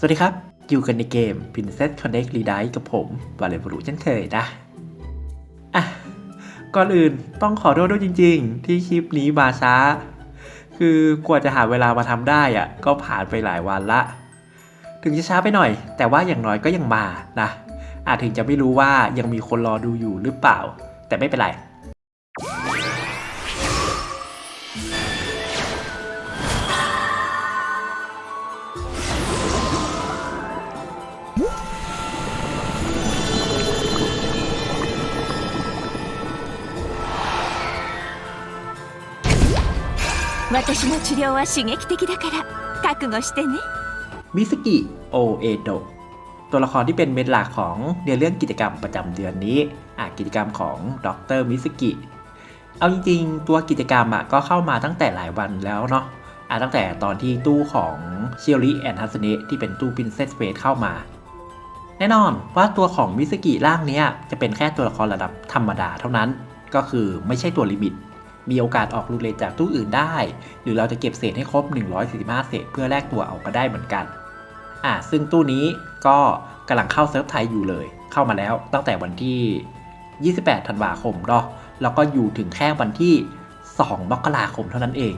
สวัสดีครับ อยู่กันในเกม Princess Connect r e d i กับผมวาเลบรูเช่นเคยนะ อะ ก่อนอื่นต้องขอโทษด้วยจริง ๆ ที่คลิปนี้มาช้า คือกว่าจะหาเวลามาทำได้อะก็ผ่านไปหลายวันละ ถึงจะช้าไปหน่อย แต่ว่าอย่างน้อยก็ยังมานะอาจถึงจะไม่รู้ว่ายังมีคนรอดูอยู่หรือเปล่า แต่ไม่เป็นไร 私の治療は刺激的だから覚悟してね มิสกิโอเอโดตัวละครที่เป็นเมนหลักของเนื้อเรื่องกิจกรรมประจำเดือนนี้อ่ะกิจกรรมของดรมิสกิเอาจริงๆ ตัวกิจกรรมอ่ะก็เข้ามาตั้งแต่หลายวันแล้วเนาะอ่ะตั้งแต่ตอนที่ตู้ของเชียริแอนฮัสเนะที่เป็นตู้พินเซสเฟสเข้ามา แน่นอนว่าตัวของมิสกิร่างเนี้ยจะเป็นแค่ตัวละครระดับธรรมดาเท่านั้น ก็คือไม่ใช่ตัวลิมิต มีโอกาสออกลูเลตจากตู้อื่นได้ หรือเราจะเก็บเศษให้ครบ 145 เศษ เพื่อแลกตัวเอาก็ได้เหมือนกันอ่าซึ่งตู้นี้ก็กำลังเข้าเซิร์ฟไทยอยู่เลย เข้ามาแล้วตั้งแต่วันที่ 28 ธันวาคมเนาะแล้วก็อยู่ถึงแค่วันที่ 2 มกราคมเท่านั้นเอง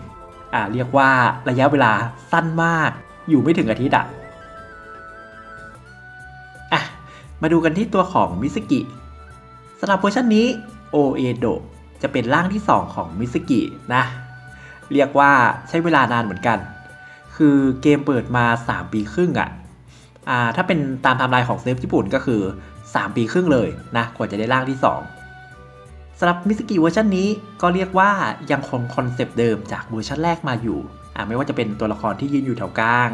อ่าเรียกว่าระยะเวลาสั้นมาก อยู่ไม่ถึงอาทิตย์อะอะมาดูกันที่ตัวของมิสกิสำหรับเวอร์ชันนี้โอเอโด จะเป็นร่างที่ 2 ของมิสกินะ เรียกว่าใช้เวลานานเหมือนกัน คือเกมเปิดมา 3 ปีครึ่งอะอ่าถ้าเป็นตามไทม์ไลน์ของเซิร์ฟญี่ปุ่นก็คือ 3 ปีครึ่งเลยนะกว่าจะได้ร่างที่ 2สำหรับมิสกิเวอร์ชันนี้ก็เรียกว่ายังคงคอนเซปต์เดิมจากเวอร์ชันแรกมาอยู่อ่าไม่ว่าจะเป็นตัวละครที่ยืนอยู่แถวกลาง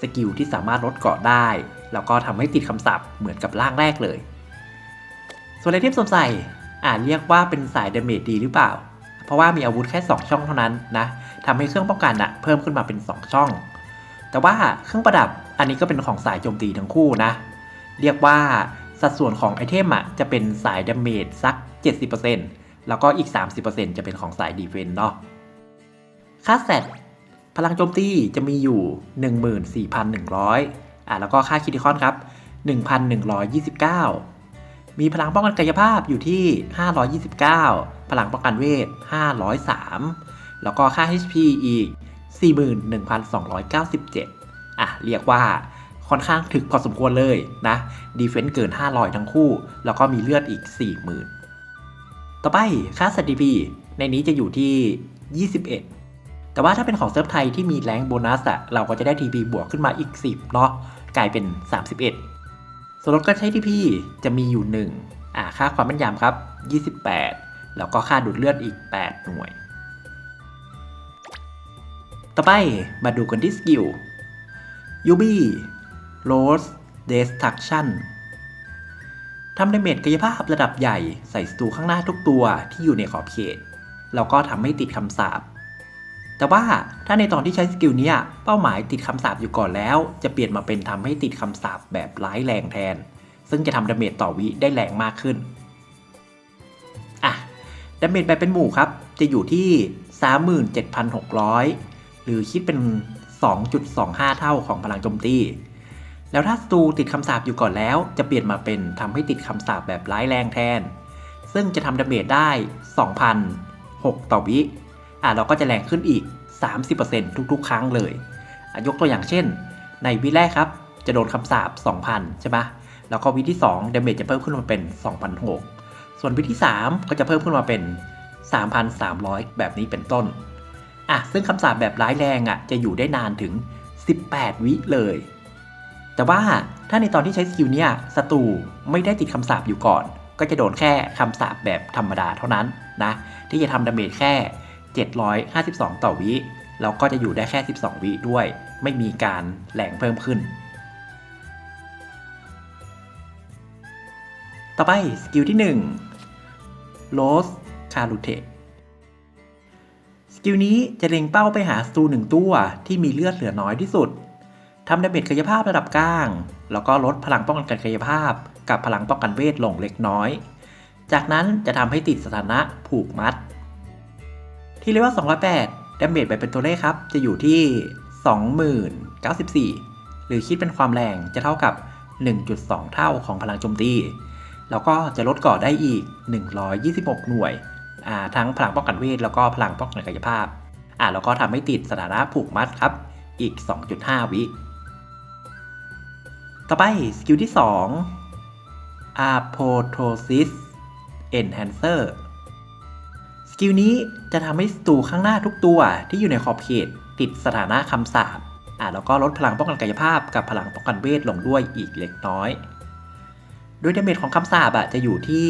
สกิลที่สามารถลดเกาะได้ แล้วก็ทำให้ติดคำศัพท์เหมือนกับร่างแรกเลย ส่วนไอเทมสวมใส่ อ่าเรียกว่าเป็นสายเดเมจดีหรือเปล่า เพราะว่ามีอาวุธแค่ 2 ช่องเท่านั้นนะทำให้เครื่องป้องกันอะเพิ่มขึ้นมาเป็น 2 ช่อง แต่ว่าเครื่องประดับอันนี้ก็เป็นของสายโจมตีทั้งคู่นะ เรียกว่าสัดส่วนของไอเทมอะจะเป็นสายเดเมจสัก 70%แล้วก็อีก 30%จะเป็นของสายดีเฟนเนาะ ค่าแซดพลังโจมตีจะมีอยู่ 14,100อะแล้วก็ค่าคิดิคอนครับ 1,129 มีพลังป้องกันกายภาพอยู่ที่ 529 พลังป้องกันเวท 503 แล้วก็ค่า HP อีก 41,297 อะ เรียกว่าค่อนข้างถึกพอสมควรเลยนะดีเฟน s ์เกิน 500 ทั้งคู่ แล้วก็มีเลือดอีก 40,000 ต่อไปค่าสตีพีในนี้จะอยู่ที่ 21 แต่ว่าถ้าเป็นของเซิร์ฟไทยที่มีแรงโบนัสอะเราก็จะได้ TP บวกขึ้นมาอีก 10 เนาะกลายเป็น 31 ส่วนลดการใช้ TP จะมีอยู่1อ่าค่าความแม่นยำครับ 28 แล้วก็ค่าดูดเลือดอีก 8 หน่วย ต่อไปมาดูกันที่สกิล Yubi Rose Destruction ทำดาเมจกายภาพระดับใหญ่ใส่ศัตรูข้างหน้าทุกตัวที่อยู่ในขอบเขต แล้วก็ทำให้ติดคำสาป แต่ว่าถ้าในตอนที่ใช้สกิลนี้เป้าหมายติดคำสาปอยู่ก่อนแล้ว จะเปลี่ยนมาเป็นทำให้ติดคำสาปแบบร้ายแรงแทน ซึ่งจะทำดาเมจต่อวิได้แรงมากขึ้นอะดาเมจแบบเป็นหมู่ครับ จะอยู่ที่ 37,600 หรือคิดเป็น 2.25 เท่าของพลังโจมตี แล้วถ้าศัตรูติดคำสาปอยู่ก่อนแล้ว จะเปลี่ยนมาเป็นทำให้ติดคำสาปแบบร้ายแรงแทน ซึ่งจะทำดาเมจได้ 2,006 ต่อวิ อะเราก็จะแรงขึ้นอีก 30%ทุกๆ ครั้งเลยยกตัวอย่างเช่น ในวิแรกครับ จะโดนคำสาป2,000 ใช่ปะแล้วก็วิที่2ดาเมจจะเพิ่มขึ้นมาเป็น2,006ส่วนวิที่ 3 ก็จะเพิ่มขึ้นมาเป็น 3,300 แบบนี้เป็นต้นอะซึ่งคำสาปแบบร้ายแรงอะจะอยู่ได้นานถึง 18 วิเลย แต่ว่าถ้าในตอนที่ใช้สกิลเนี้ยศัตรูไม่ได้ติดคำสาปอยู่ก่อน ก็จะโดนแค่คำสาปแบบธรรมดาเท่านั้นนะที่จะทำดาเมจแค่ 752 ต่อวิแล้วก็จะอยู่ได้แค่ 12 วิด้วย ไม่มีการแรงเพิ่มขึ้น ต่อไปสกิลที่1 Rose c a r u t e สกิลนี้จะเล็งเป้าไปหาศัตรูหนึ่งตัวที่มีเลือดเหลือน้อยที่สุดทำดาเมจกายภาพระดับกลาง แล้วก็ลดพลังป้องกันกายภาพ กับพลังป้องกันเวทลงเล็กน้อย จากนั้นจะทำให้ติดสถานะผูกมัด ที่เลเวล208ดาเมจไปเป็นตัวเลขครับ จะอยู่ที่ 20,094 หรือคิดเป็นความแรงจะเท่ากับ 1.2 เท่าของพลังโจมตี แล้วก็จะลดก่อได้อีก 126 หน่วย ทั้งพลังป้องกันเวทแล้วก็พลังป้องกันกายภาพ อ่าแล้วก็ทำให้ติดสถานะผูกมัดครับ อีก 2.5 วิต่อไปสกิลที่2 Apoptosis Enhancer กิลนี้จะทำให้ศัตรูข้างหน้าทุกตัวที่อยู่ในขอบเขตติดสถานะคำสาปอ่าแล้วก็ลดพลังป้องกันกายภาพกับพลังป้องกันเวทลงด้วยอีกเล็กน้อย โดยดาเมจของคำสาปอะจะอยู่ที่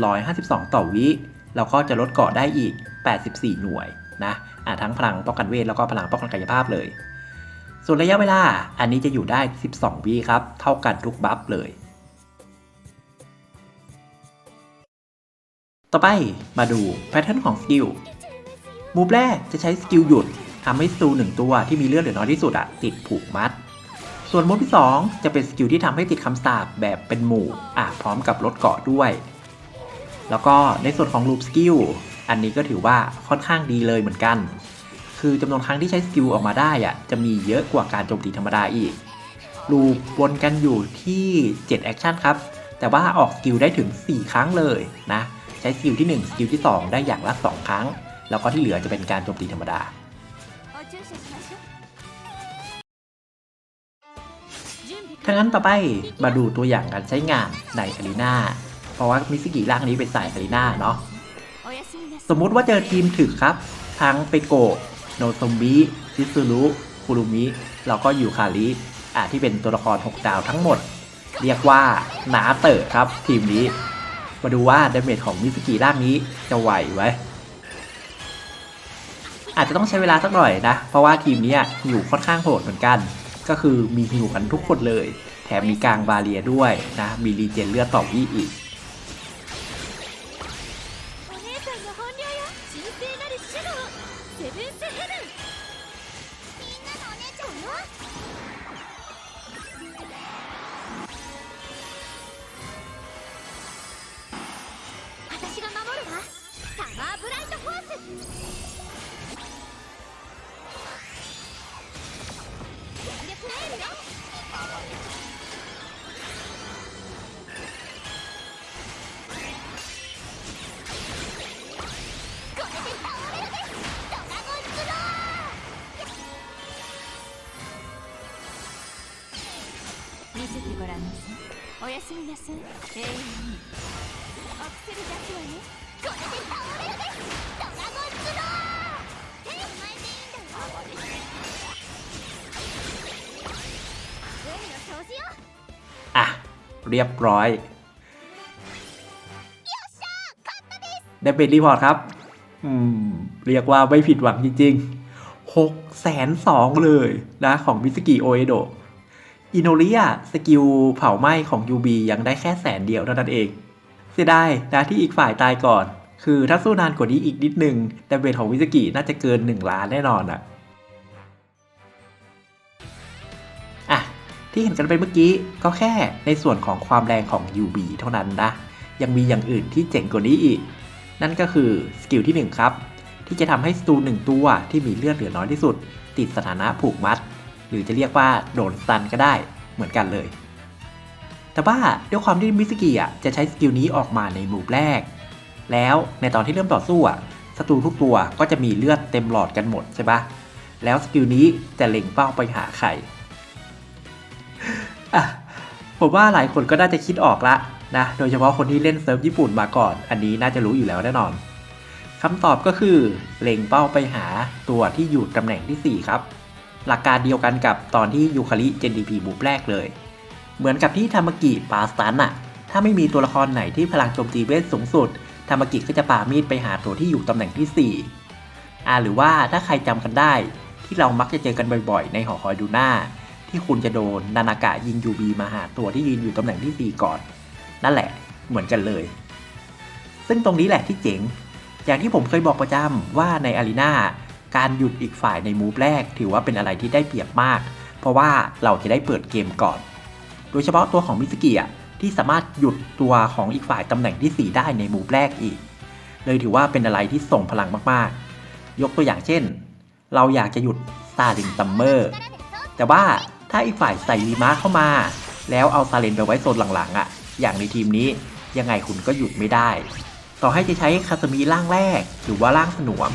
752 ต่อวิแล้วก็จะลดเกาะได้อีก 84 หน่วยนะอ่าทั้งพลังป้องกันเวทแล้วก็พลังป้องกันกายภาพเลย ส่วนระยะเวลาอันนี้จะอยู่ได้ 12 วิครับ เท่ากันทุกบัฟเลย ต่อไปมาดูแพทเทิร์นของสกิลมูฟแรกจะใช้สกิลหยุดทำให้สตูหนึ่งตัวที่มีเลือดเหลือน้อยที่สุดอะติดผูกมัด ส่วนมูฟที่ 2 จะเป็นสกิลที่ทำให้ติดคำสาปแบบเป็นหมู่อะพร้อมกับลดเกาะด้วย แล้วก็ในส่วนของลูปสกิลอันนี้ก็ถือว่าค่อนข้างดีเลยเหมือนกัน คือจำนวนครั้งที่ใช้สกิลออกมาได้อะจะมีเยอะกว่าการโจมตีธรรมดาอีกลูปวนกันอยู่ที่7แอคชั่นครับแต่ว่าออกสกิลได้ถึง 4 ครั้งเลยนะ ใช้สกิลที่1สกิลที่ 2 ได้อย่างละ2ครั้ง แล้วก็ที่เหลือจะเป็นการโจมตีธรรมดา ทั้งนั้นต่อไปมาดูตัวอย่างการใช้งานในอารีนาเพราะว่ามิสกิร่างนี้เป็นสายอารีนาเนาะ สมมุติว่าเจอทีมถึกครับ ทั้งเปโกโนซอมบิซิซูรุคูรุมิแล้วก็ยูคาริอ่าที่เป็นตัวละคร 6 ดาวทั้งหมด เรียกว่านาเตอร์ครับทีมนี้ มาดูว่าดาเมจของมิสกิร่างนี้จะไหวไหมอาจจะต้องใช้เวลาสักหน่อยนะ เพราะว่าทีมนี้อยู่ค่อนข้างโหดเหมือนกัน ก็คือมีหิวกันทุกคนเลย แถมมีกลางบาเรียด้วยนะ มีรีเจนเลือดต่อวิอีก やすみなさい永遠にアクセル出すわねこれで倒れるですドラゴンスロー手を巻いていいんだよ海の掃除よ อ่ะ เรียบร้อยได้เป็นรีพอร์ตครับ อืม เรียกว่าไม่ผิดหวังจริงๆ6แสนสองเลยนะของมิสกิโอเอโด อินโนเรียสกิลเผาไหม้ของ UB ยังได้แค่แสนเดียวเท่านั้นเอง เสียดายนะที่อีกฝ่ายตายก่อน คือถ้าสู้นานกว่านี้อีกนิดนึงแต่เบทของมิสกิน่าจะเกิน 1 ล้านแน่นอนอะอะ ที่เห็นกันไปเมื่อกี้ก็แค่ในส่วนของความแรงของ UB เท่านั้นนะ ยังมีอย่างอื่นที่เจ๋งกว่านี้อีก นั่นก็คือสกิลที่ 1 ครับ ที่จะทำให้สตูหนึ่งตัวที่มีเลือดเหลือน้อยที่สุด ติดสถานะผูกมัด หรือจะเรียกว่าโดนสตันก็ได้เหมือนกันเลย แต่ว่าด้วยความที่มิสกิอะจะใช้สกิลนี้ออกมาในมูฟแรก แล้วในตอนที่เริ่มต่อสู้อะศัตรูทุกตัวก็จะมีเลือดเต็มหลอดกันหมดใช่ปะแล้วสกิลนี้จะเล็งเป้าไปหาใครอะผมว่าหลายคนก็น่าจะคิดออกละนะโดยเฉพาะคนที่เล่นเซิร์ฟญี่ปุ่นมาก่อน อันนี้น่าจะรู้อยู่แล้วแน่นอนคำตอบก็คือเล็งเป้าไปหาตัวที่อยู่ตำแหน่งที่ 4 ครับ หลักการเดียวกันกับตอนที่ยูคาริเจนดีพีบุกแรกเลย เหมือนกับที่ทามากิปาสตันอะถ้าไม่มีตัวละครไหนที่พลังโจมตีเวทสูงสุดทามากิก็จะปามีดไปหาตัวที่อยู่ตำแหน่งที่ 4อ่าหรือว่าถ้าใครจำกันได้ ที่เรามักจะเจอกันบ่อยๆ ในหอคอยดูหน้า ที่คุณจะโดนนานากะยิงยูบีมาหาตัวที่ยืนอยู่ตำแหน่งที่ 4 ก่อน นั่นแหละเหมือนกันเลย ซึ่งตรงนี้แหละที่เจ๋ง อย่างที่ผมเคยบอกประจำว่าในอารีนา การหยุดอีกฝ่ายในมูฟแรก ถือว่าเป็นอะไรที่ได้เปรียบมาก เพราะว่าเราจะได้เปิดเกมก่อน โดยเฉพาะตัวของมิสกิอะที่สามารถหยุดตัวของอีกฝ่ายตำแหน่งที่ 4 ได้ในมูฟแรกอีก เลยถือว่าเป็นอะไรที่ส่งพลังมากๆ ยกตัวอย่างเช่น เราอยากจะหยุดซาดินตัมเมอร์แต่ว่าถ้าอีกฝ่ายใส่รีมาเข้ามา แล้วเอาซาเลนไปไว้โซนหลังๆอะ่ะ อย่างในทีมนี้ยังไงคุณก็หยุดไม่ได้ ต่อให้จะใช้คาสมีร่างแรก หรือว่าร่างสนวม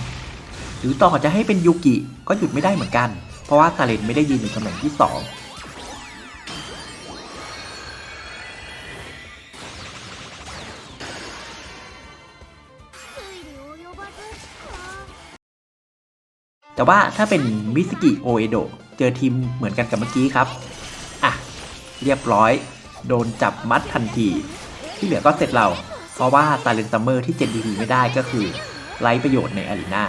หรือต่อจะให้เป็นยูกิก็หยุดไม่ได้เหมือนกัน เพราะว่าซาเลนไม่ได้ยืนในตำแหน่งที่ 2แต่ว่าถ้าเป็นมิสกิโอเอโดเจอทีมเหมือนกันกับเมื่อกี้ครับ อะ เรียบร้อย โดนจับมัดทันที ที่เหลือก็เสร็จเรา เพราะว่าซาเลนซัมเมอร์ที่เจนดีไม่ได้ก็คือไร้ประโยชน์ในอารีนา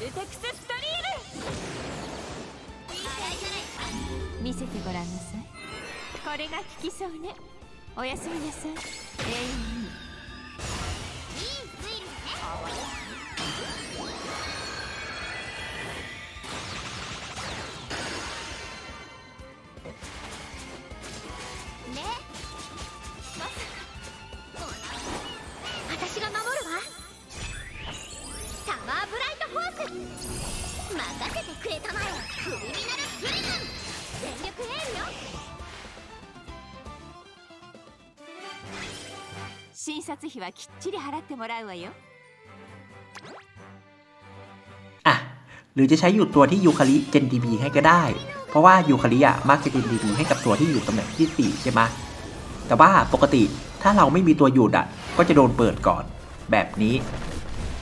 ルテクスストリーム見せてごらんなさい。これが効きそうね。おやすみなさい。永遠に診察費はきっちり払ってもらうわよ อ่ะ หรือจะใช้หยุดตัวที่ยูคาริเจนดีพีให้ก็ได้ เพราะว่ายูคาริอ่ะมักจะเจนดีพีให้กับตัวที่อยู่ตำแหน่งที่ 4 ใช่ไหมแต่ว่าปกติถ้าเราไม่มีตัวหยุดอ่ะ ก็จะโดนเปิดก่อน แบบนี้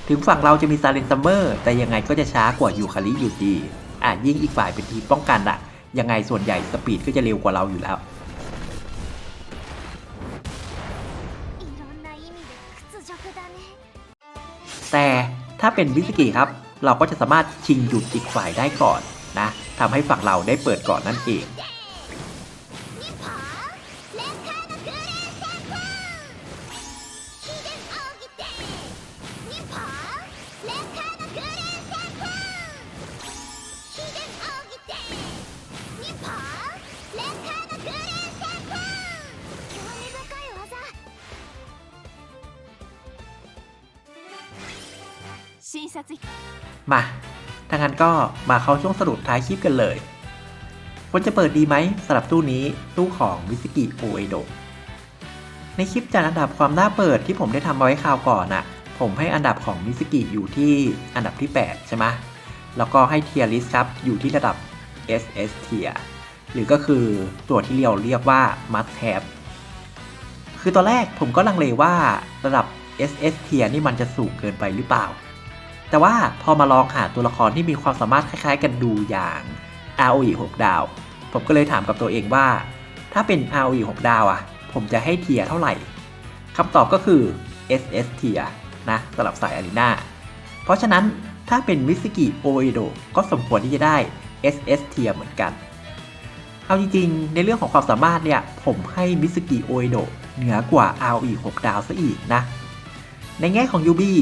ถึงฝั่งเราจะมีซาเลนซัมเมอร์แต่ยังไงก็จะช้ากว่ายูคาริอยู่ดี อ่ะยิ่งอีกฝ่ายเป็นทีมป้องกันอ่ะ ยังไงส่วนใหญ่สปีดก็จะเร็วกว่าเราอยู่แล้ว แต่ถ้าเป็นมิสกิครับ เราก็จะสามารถชิงหยุดอีกฝ่ายได้ก่อนนะทำให้ฝั่งเราได้เปิดก่อนนั่นเอง งั้นก็มาเข้าช่วงสรุปท้ายคลิปกันเลยควรจะเปิดดีไหมสำหรับตู้นี้ตู้ของวิสกิโอเอโดในคลิปจัดอันดับความน่าเปิดที่ผมได้ทำไว้คราวก่อนน่ะผมให้อันดับของมิสกิอยู่ที่อันดับที่ 8 ใช่ไหมแล้วก็ให้เทียร์ลิสครับอยู่ที่ระดับ SS เทียหรือก็คือตัวที่เราเรียกว่า must have คือตอนแรกผมก็ลังเลว่าระดับ SS เทียนี่มันจะสูงเกินไปหรือเปล่า แต่ว่าพอมาลองหาตัวละครที่มีความสามารถคล้ายๆ กันดูอย่าง ROE 6 ดาว ผมก็เลยถามกับตัวเองว่า ถ้าเป็น ROE 6 ดาวอะผมจะให้เทียเท่าไหร่คำตอบก็คือ SS เทียนะสำหรับสายอารีนาเพราะฉะนั้นถ้าเป็นมิสกิโอเอโดก็สมควรที่จะได้ SS เทียเหมือนกัน เอาจริงๆ ในเรื่องของความสามารถเนี่ย ผมให้มิสกิโอเอโดเหนือกว่า ROE 6 ดาวซะอีกนะ ในแง่ของยูบี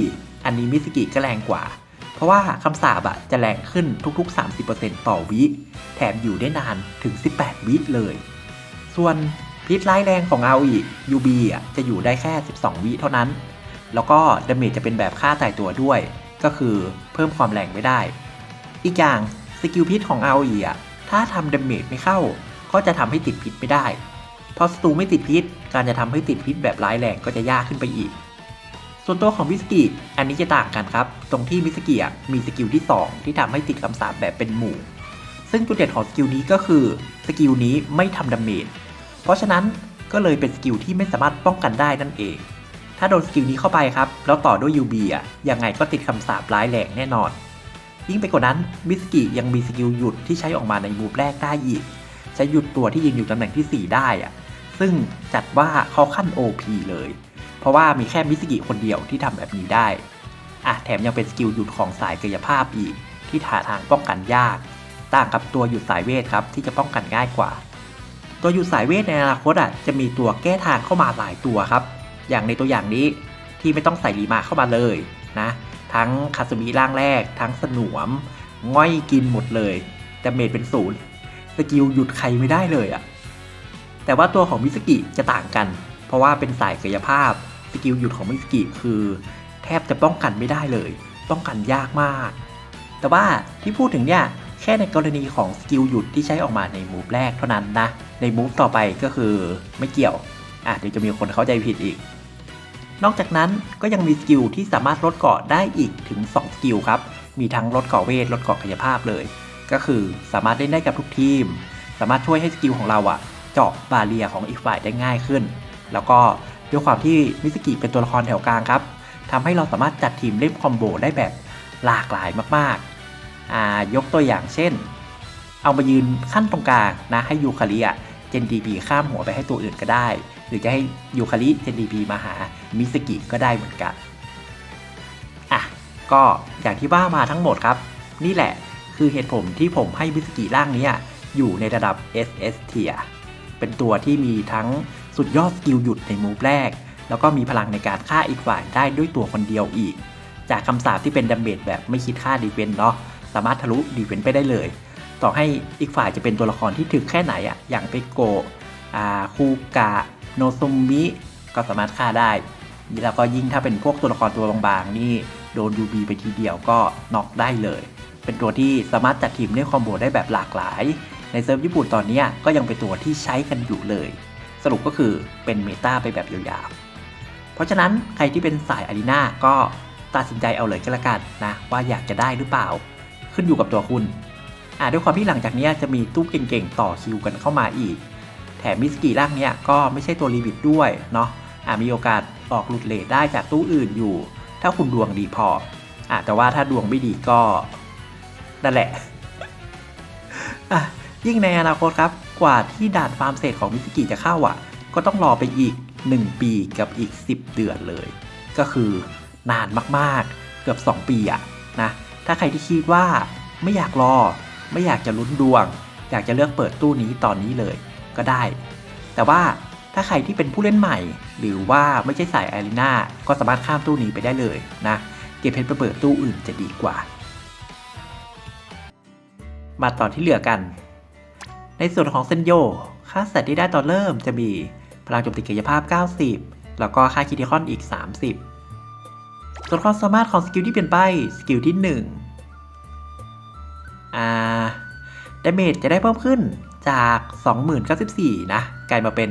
อันนี้มิสกิก็แรงกว่า เพราะว่าคำสาบอะจะแรงขึ้นทุกๆ 30%ต่อวิ แถมอยู่ได้นานถึง 18 วิเลย ส่วนพิษร้ายแรงของ ROE UB อะจะอยู่ได้แค่ 12 วิเท่านั้น แล้วก็ดาเมจจะเป็นแบบค่าตายตัวด้วย ก็คือเพิ่มความแรงไม่ได้ อีกอย่างสกิลพิษของ ROE อะถ้าทำดาเมจไม่เข้า ก็จะทำให้ติดพิษไม่ได้พอศัตรูไม่ติดพิษ การจะทำให้ติดพิษแบบร้ายแรงก็จะยากขึ้นไปอีก ส่วนตัวของมิสกิอันนี้จะต่างกันครับ ตรงที่มิสกิมีสกิลที่ 2 ที่ทำให้ติดคำสาปแบบเป็นหมู่ ซึ่งจุดเด่นของสกิลนี้ก็คือสกิลนี้ไม่ทำดาเมจ เพราะฉะนั้นก็เลยเป็นสกิลที่ไม่สามารถป้องกันได้นั่นเอง ถ้าโดนสกิลนี้เข้าไปครับ แล้วต่อด้วย UB อะยังไงก็ติดคำสาปร้ายแรงแน่นอน ยิ่งไปกว่านั้นมิสกิยังมีสกิลหยุดที่ใช้ออกมาในมูฟแรกได้อีกใช้หยุดตัวที่ยืนอยู่ตำแหน่งที่ 4 ได้อะซึ่งจัดว่าเขาขั้น OP เลย เพราะว่ามีแค่มิสกิคนเดียวที่ทำแบบนี้ได้อะแถมยังเป็นสกิลหยุดของสายกายภาพอีก ที่หาทางป้องกันยาก ต่างกับตัวหยุดสายเวทครับที่จะป้องกันง่ายกว่า ตัวหยุดสายเวทในอนาคตอะจะมีตัวแก้ทางเข้ามาหลายตัวครับ อย่างในตัวอย่างนี้ที่ไม่ต้องใส่รีมาเข้ามาเลยนะ ทั้งคาสมิร่างแรก ทั้งสนวมง่อยกินหมดเลยแต่เมจเป็นศูนย์สกิลหยุดใครไม่ได้เลยอะแต่ว่าตัวของมิสกิจะต่างกัน เพราะว่าเป็นสายกายภาพ สกิลหยุดของมิสกิคือ แทบจะป้องกันไม่ได้เลย ป้องกันยากมาก แต่ว่าที่พูดถึงเนี่ยแค่ในกรณีของสกิลหยุดที่ใช้ออกมาในมูฟแรกเท่านั้นนะ ในมูฟต่อไปก็คือไม่เกี่ยวอะเดี๋ยวจะมีคนเข้าใจผิดอีก นอกจากนั้นก็ยังมีสกิลที่สามารถลดเกาะได้อีกถึง 2 สกิลครับ มีทั้งลดเกาะเวทลดเกาะกายภาพเลย ก็คือสามารถเล่นได้กับทุกทีม สามารถช่วยให้สกิลของเราอะเจาะบาเรียของอีกฝ่ายได้ง่ายขึ้น แล้วก็ ด้วยความที่มิสกิเป็นตัวละครแถวกลางครับทำให้เราสามารถจัดทีมเล่นคอมโบได้แบบหลากหลายมากๆอ่ายกตัวอย่างเช่น เอามายืนขั้นตรงกลางนะให้ยูคาริอะเจนดีบีข้ามหัวไปให้ตัวอื่นก็ได้ หรือจะให้ยูคาริเจนดีบีมาหามิสกิก็ได้เหมือนกันอะก็อย่างที่ว่ามาทั้งหมดครับ นี่แหละคือเหตุผลที่ผมให้มิสกิร่างนี้อยู่ในระดับ SS Tier เป็นตัวที่มีทั้ง สุดยอดสกิลหยุดในมูฟแรก แล้วก็มีพลังในการฆ่าอีกฝ่ายได้ด้วยตัวคนเดียวอีก จากคำสาปที่เป็นดาเมจแบบไม่คิดค่าดีเฟนเนาะสามารถทะลุดีเฟนไปได้เลย ต่อให้อีกฝ่ายจะเป็นตัวละครที่ถึกแค่ไหนอะอย่างเปโกะอ่าคูกะโนซุมิก็สามารถฆ่าได้แล้วก็ยิ่งถ้าเป็นพวกตัวละครตัวบางๆนี่โดนยูบีไปทีเดียวก็น็อกได้เลย เป็นตัวที่สามารถจัดทีมได้คอมโบได้แบบหลากหลาย ในเซิร์ฟญี่ปุ่นตอนนี้ก็ยังเป็นตัวที่ใช้กันอยู่เลย สรุปก็คือเป็นเมตาไปแบบยาวๆ เพราะฉะนั้นใครที่เป็นสายอารีนาก็ตัดสินใจเอาเลยก็แล้วกันนะว่าอยากจะได้หรือเปล่า ขึ้นอยู่กับตัวคุณอ่าด้วยความที่หลังจากนี้จะมีตู้เก่งๆ ต่อคิวกันเข้ามาอีก แถมมิสกี้ร่างเนี้ยก็ไม่ใช่ตัวลิมิตด้วยเนาะอ่ามีโอกาสออกหลุดเลทได้จากตู้อื่นอยู่ ถ้าคุณดวงดีพออ่าแต่ว่าถ้าดวงไม่ดีก็นั่นแหละอะยิ่งในอนาคตครับ กว่าที่ด่านฟาร์มเศษของมิสกิจะเข้าอะ ก็ต้องรอไปอีก 1 ปีกับอีก 10 เดือนเลย ก็คือนานมากๆ เกือบ 2 ปีอะนะถ้าใครที่คิดว่าไม่อยากรอ ไม่อยากจะลุ้นดวง อยากจะเลือกเปิดตู้นี้ตอนนี้เลยก็ได้ แต่ว่าถ้าใครที่เป็นผู้เล่นใหม่ หรือว่าไม่ใช่สายอารีนาก็สามารถข้ามตู้นี้ไปได้เลยนะเก็บเพชรไปเปิดตู้อื่นจะดีกว่า มาตอนที่เหลือกัน ในส่วนของเซนโย ค่าแสตที่ได้ตอนเริ่มจะมีพลังโจมตีกายภาพ 90 แล้วก็ค่าคิติคอนอีก 30 ส่วนความสามารถของสกิลที่เปลี่ยนไป สกิลที่1อ่าดาเมจจะได้เพิ่มขึ้นจาก2094 นะ กลายมาเป็น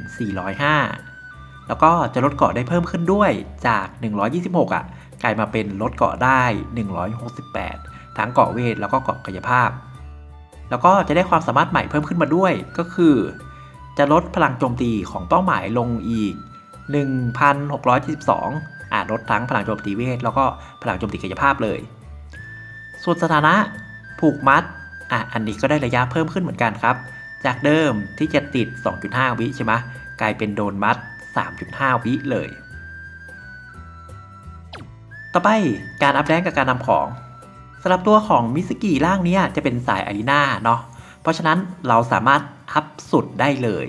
4405 แล้วก็จะลดเกาะได้เพิ่มขึ้นด้วยจาก 126 อะ กลายมาเป็นลดเกาะได้ 168 ทั้งเกาะเวทแล้วก็เกาะกายภาพ แล้วก็จะได้ความสามารถใหม่เพิ่มขึ้นมาด้วย ก็คือ จะลดพลังโจมตีของเป้าหมายลงอีก 1,672อ่าลดทั้งพลังโจมตีเวทแล้วก็พลังโจมตีกายภาพเลย ส่วนสถานะผูกมัดอะอันนี้ก็ได้ระยะเพิ่มขึ้นเหมือนกันครับ จากเดิมที่จะติด 2.5 วิใช่ไหมกลายเป็นโดนมัด 3.5 วิเลย ต่อไปการอัพแรงกับการนำของ สำหรับตัวของมิสกิร่างนี้จะเป็นสายอารีนาเนาะ เพราะฉะนั้นเราสามารถอัพสุดได้เลย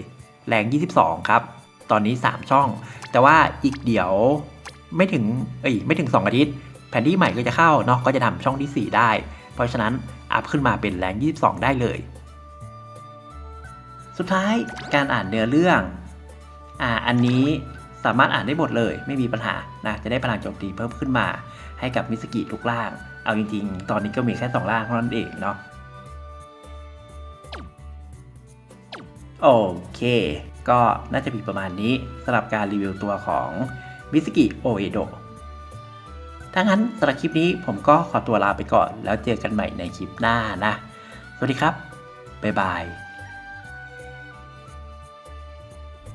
แรง 22 ครับ ตอนนี้ 3 ช่อง แต่ว่าอีกเดี๋ยวไม่ถึงเอ้ยไม่ถึง 2 อาทิตย์ แผนที่ใหม่ก็จะเข้าเนาะก็จะทำช่องที่ 4 ได้ เพราะฉะนั้นอัพขึ้นมาเป็นแรง 22 ได้เลย สุดท้ายการอ่านเนื้อเรื่องอ่าอันนี้สามารถอ่านได้หมดเลย ไม่มีปัญหานะจะได้พลังโจมตีเพิ่มขึ้นมาให้กับมิสกิทุกล่าง เอาจริงๆ ตอนนี้ก็มีแค่2ล่างเท่านั้นเองเนาะ โอเค ก็น่าจะมีประมาณนี้สำหรับการรีวิวตัวของมิสกิโอเอโดถ้างั้นสำหรับคลิปนี้ผมก็ขอตัวลาไปก่อน แล้วเจอกันใหม่ในคลิปหน้านะ สวัสดีครับ บ๊ายบาย